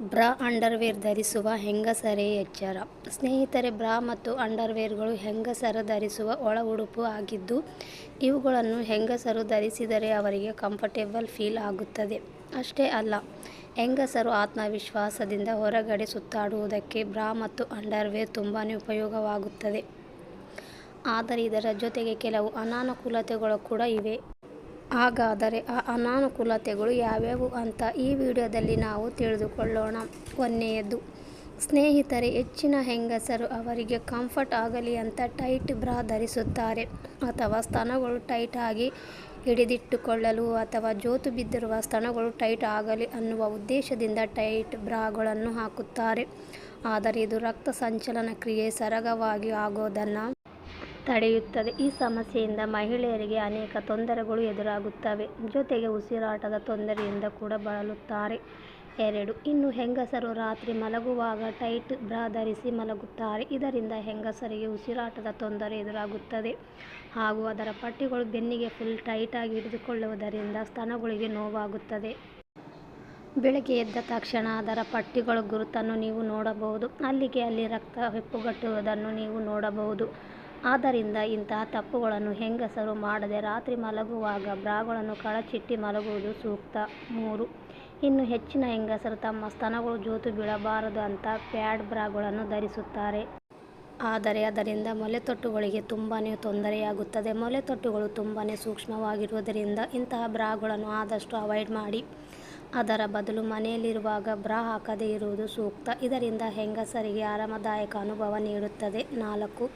ಬ್ರಾ underwear ಧರಿಸುವ ಹೆಂಗಸರೇ ಎಚ್ಚರ. ಸ್ನೇಹಿತರೆ, ಬ್ರಾ ಮತ್ತು ಅಂಡರ್ವೇರ್ಗಳು ಹೆಂಗಸರು ಧರಿಸುವ ಒಳ ಉಡುಪು ಆಗಿದ್ದು, ಇವುಗಳನ್ನು ಹೆಂಗಸರು ಧರಿಸಿದರೆ ಅವರಿಗೆ ಕಂಫರ್ಟೇಬಲ್ ಫೀಲ್ ಆಗುತ್ತದೆ. ಅಷ್ಟೇ ಅಲ್ಲ, ಹೆಂಗಸರು ಆತ್ಮವಿಶ್ವಾಸದಿಂದ ಹೊರಗಡೆ ಸುತ್ತಾಡುವುದಕ್ಕೆ ಬ್ರಾ ಮತ್ತು ಅಂಡರ್ವೇರ್ ತುಂಬಾ ಉಪಯೋಗವಾಗುತ್ತದೆ. ಆದರೆ ಇದರ ಜೊತೆಗೆ ಕೆಲವು ಅನಾನುಕೂಲತೆಗಳು ಕೂಡ ಇವೆ. ಹಾಗಾದರೆ ಆ ಅನಾನುಕೂಲತೆಗಳು ಯಾವ್ಯಾವು ಅಂತ ಈ ವಿಡಿಯೋದಲ್ಲಿ ನಾವು ತಿಳಿದುಕೊಳ್ಳೋಣ. ಒಂದನೆಯದು ಸ್ನೇಹಿತರೆ, ಹೆಚ್ಚಿನ ಹೆಂಗಸರು ಅವರಿಗೆ ಕಂಫರ್ಟ್ ಆಗಲಿ ಅಂತ ಟೈಟ್ ಬ್ರಾ ಧರಿಸುತ್ತಾರೆ. ಅಥವಾ ಸ್ತನಗಳು ಟೈಟ್ ಆಗಿ ಹಿಡಿದಿಟ್ಟುಕೊಳ್ಳಲು ಅಥವಾ ಜೋತು ಬಿದ್ದಿರುವ ಸ್ತನಗಳು ಟೈಟ್ ಆಗಲಿ ಅನ್ನುವ ಉದ್ದೇಶದಿಂದ ಟೈಟ್ ಬ್ರಾಗಳನ್ನು ಹಾಕುತ್ತಾರೆ. ಆದರೆ ಇದು ರಕ್ತ ಸಂಚಲನ ಕ್ರಿಯೆ ಸರಾಗವಾಗಿ ಆಗೋದನ್ನು ತಡೆಯುತ್ತದೆ. ಈ ಸಮಸ್ಯೆಯಿಂದ ಮಹಿಳೆಯರಿಗೆ ಅನೇಕ ತೊಂದರೆಗಳು ಎದುರಾಗುತ್ತವೆ. ಜೊತೆಗೆ ಉಸಿರಾಟದ ತೊಂದರೆಯಿಂದ ಕೂಡ ಬಳಲುತ್ತಾರೆ. ಎರಡು, ಇನ್ನು ಹೆಂಗಸರು ರಾತ್ರಿ ಮಲಗುವಾಗ ಟೈಟ್ ಬ್ರಾ ಧರಿಸಿ ಮಲಗುತ್ತಾರೆ. ಇದರಿಂದ ಹೆಂಗಸರಿಗೆ ಉಸಿರಾಟದ ತೊಂದರೆ ಎದುರಾಗುತ್ತದೆ. ಹಾಗೂ ಅದರ ಪಟ್ಟಿಗಳು ಬೆನ್ನಿಗೆ ಫುಲ್ ಟೈಟಾಗಿ ಹಿಡಿದುಕೊಳ್ಳುವುದರಿಂದ ಸ್ತನಗಳಿಗೆ ನೋವಾಗುತ್ತದೆ. ಬೆಳಗ್ಗೆ ಎದ್ದ ತಕ್ಷಣ ಅದರ ಪಟ್ಟಿಗಳ ಗುರುತನ್ನು ನೀವು ನೋಡಬಹುದು. ಅಲ್ಲಿಗೆ ಅಲ್ಲಿ ರಕ್ತ ಹೆಪ್ಪುಗಟ್ಟುವುದನ್ನು ನೀವು ನೋಡಬಹುದು. ಆದ್ದರಿಂದ ಇಂತಹ ತಪ್ಪುಗಳನ್ನು ಹೆಂಗಸರು ಮಾಡದೆ ರಾತ್ರಿ ಮಲಗುವಾಗ ಬ್ರಾಗಳನ್ನು ಕಳಚಿಟ್ಟಿ ಮಲಗುವುದು ಸೂಕ್ತ. ಮೂರು, ಇನ್ನು ಹೆಚ್ಚಿನ ಹೆಂಗಸರು ತಮ್ಮ ಸ್ತನಗಳು ಜೋತು ಬೀಳಬಾರದು ಅಂತ ಪ್ಯಾಡ್ ಬ್ರಾಗಳನ್ನು ಧರಿಸುತ್ತಾರೆ. ಆದರೆ ಅದರಿಂದ ಮೊಲೆತೊಟ್ಟುಗಳಿಗೆ ತುಂಬಾ ತೊಂದರೆಯಾಗುತ್ತದೆ. ಮೊಲೆತೊಟ್ಟುಗಳು ತುಂಬಾ ಸೂಕ್ಷ್ಮವಾಗಿರುವುದರಿಂದ ಇಂತಹ ಬ್ರಾಗಳನ್ನು ಆದಷ್ಟು ಅವಾಯ್ಡ್ ಮಾಡಿ. ಅದರ ಬದಲು ಮನೆಯಲ್ಲಿರುವಾಗ ಬ್ರಾ ಹಾಕದೇ ಇರುವುದು ಸೂಕ್ತ. ಇದರಿಂದ ಹೆಂಗಸರಿಗೆ ಆರಾಮದಾಯಕ ಅನುಭವ ನೀಡುತ್ತದೆ. ನಾಲ್ಕು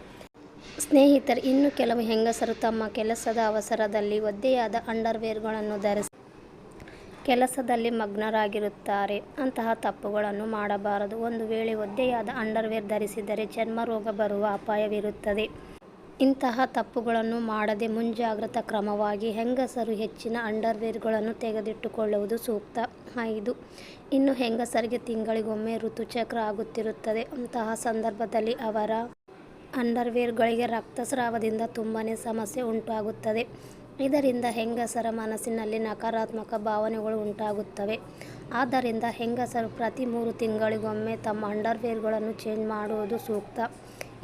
ಸ್ನೇಹಿತರೆ, ಇನ್ನು ಕೆಲವು ಹೆಂಗಸರು ತಮ್ಮ ಕೆಲಸದ ಅವಸರದಲ್ಲಿ ಒದ್ದೆಯಾದ ಅಂಡರ್ವೇರ್ಗಳನ್ನು ಧರಿಸಿ ಕೆಲಸದಲ್ಲಿ ಮಗ್ನರಾಗಿರುತ್ತಾರೆ. ಅಂತಹ ತಪ್ಪುಗಳನ್ನು ಮಾಡಬಾರದು. ಒಂದು ವೇಳೆ ಒದ್ದೆಯಾದ ಅಂಡರ್ವೇರ್ ಧರಿಸಿದರೆ ಚರ್ಮ ರೋಗ ಬರುವ ಅಪಾಯವಿರುತ್ತದೆ. ಇಂತಹ ತಪ್ಪುಗಳನ್ನು ಮಾಡದೆ ಮುಂಜಾಗ್ರತಾ ಕ್ರಮವಾಗಿ ಹೆಂಗಸರು ಹೆಚ್ಚಿನ ಅಂಡರ್ವೇರ್ಗಳನ್ನು ತೆಗೆದಿಟ್ಟುಕೊಳ್ಳುವುದು ಸೂಕ್ತ. ಐದು, ಇನ್ನು ಹೆಂಗಸರಿಗೆ ತಿಂಗಳಿಗೊಮ್ಮೆ ಋತುಚಕ್ರ ಆಗುತ್ತಿರುತ್ತದೆ. ಅಂತಹ ಸಂದರ್ಭದಲ್ಲಿ ಅವರ ಅಂಡರ್ವೇರ್ಗಳಿಗೆ ರಕ್ತಸ್ರಾವದಿಂದ ತುಂಬನೇ ಸಮಸ್ಯೆ ಉಂಟಾಗುತ್ತದೆ. ಇದರಿಂದ ಹೆಂಗಸರ ಮನಸ್ಸಿನಲ್ಲಿ ನಕಾರಾತ್ಮಕ ಭಾವನೆಗಳು ಉಂಟಾಗುತ್ತವೆ. ಆದ್ದರಿಂದ ಹೆಂಗಸರು ಪ್ರತಿ ಮೂರು ತಿಂಗಳಿಗೊಮ್ಮೆ ತಮ್ಮ ಅಂಡರ್ವೇರ್ಗಳನ್ನು ಚೇಂಜ್ ಮಾಡುವುದು ಸೂಕ್ತ.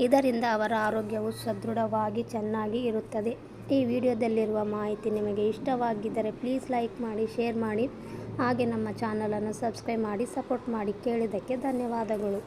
ಇದರಿಂದ ಅವರ ಆರೋಗ್ಯವು ಸದೃಢವಾಗಿ ಚೆನ್ನಾಗಿ ಇರುತ್ತದೆ. ಈ ವಿಡಿಯೋದಲ್ಲಿರುವ ಮಾಹಿತಿ ನಿಮಗೆ ಇಷ್ಟವಾಗಿದ್ದರೆ ಪ್ಲೀಸ್ ಲೈಕ್ ಮಾಡಿ, ಶೇರ್ ಮಾಡಿ. ಹಾಗೆ ನಮ್ಮ ಚಾನಲನ್ನು ಸಬ್ಸ್ಕ್ರೈಬ್ ಮಾಡಿ, ಸಪೋರ್ಟ್ ಮಾಡಿ ಕೇಳಿದ್ದಕ್ಕೆ ಧನ್ಯವಾದಗಳು.